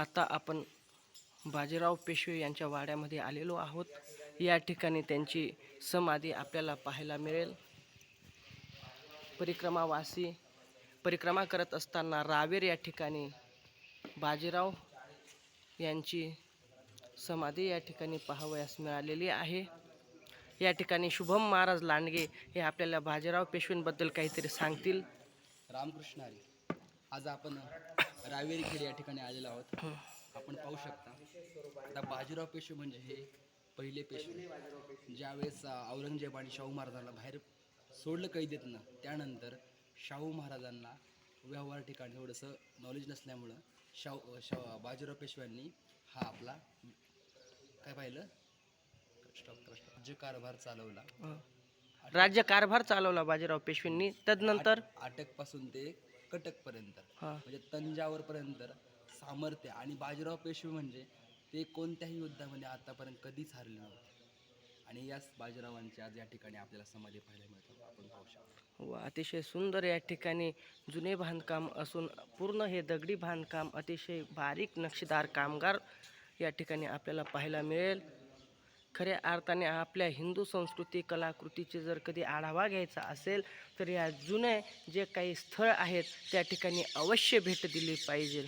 आता आपण बाजीराव पेशवे यांच्या वाड्यामध्ये आलेलो आहोत. या ठिकाणी त्यांची समाधी आपल्याला पाहायला मिळेल. परिक्रमावासी परिक्रमा करत असताना रावेर या ठिकाणी बाजीराव यांची समाधी या ठिकाणी पाहावयास मिळालेली आहे. या ठिकाणी शुभम महाराज लांडगे हे आपल्याला बाजीराव पेशवेंबद्दल काहीतरी सांगतील. रामकृष्ण हरी. आज आपण रावेरी खेड या ठिकाणी आलेलो आहोत. आपण पाहू शकता आता बाजीराव पेशवे म्हणजे हे पहिले पेशवे. ज्यावेळेस औरंगजेब आणि शाहू महाराजांना बाहेर सोडलं कैदेतनं त्यानंतर शाहू महाराजांना व्यवहार ठिकाणी थोडंसं नॉलेज नसल्यामुळं शाहू शा बाजीराव पेशव्यांनी हा आपला काय पाहिलं? कष्ट कष्ट राज्य कारभार चालवला. राज्य कारभार चालवला बाजीराव पेशवेंनी. तदनंतर अटकपासून ते कटकपर्यंत. हा. म्हणजे तंजावरपर्यंत सामर्थ्य आणि बाजीराव पेशवे म्हणजे ते कोणत्याही युद्धामध्ये आतापर्यंत कधीच हारले नव्हते. आणि याच बाजीरावांची आज या ठिकाणी आपल्याला समाधी पाहायला मिळतात आपण पाहू शकतो. व अतिशय सुंदर या ठिकाणी जुने बांधकाम असून पूर्ण हे दगडी बांधकाम अतिशय बारीक नक्षीदार कामगार या ठिकाणी आपल्याला पाहायला मिळेल. खऱ्या अर्थाने आपल्या हिंदू संस्कृती कलाकृतीचे जर कधी आढावा घ्यायचा असेल तर या जुने जे काही स्थळ आहेत त्या ठिकाणी अवश्य भेट दिली पाहिजे.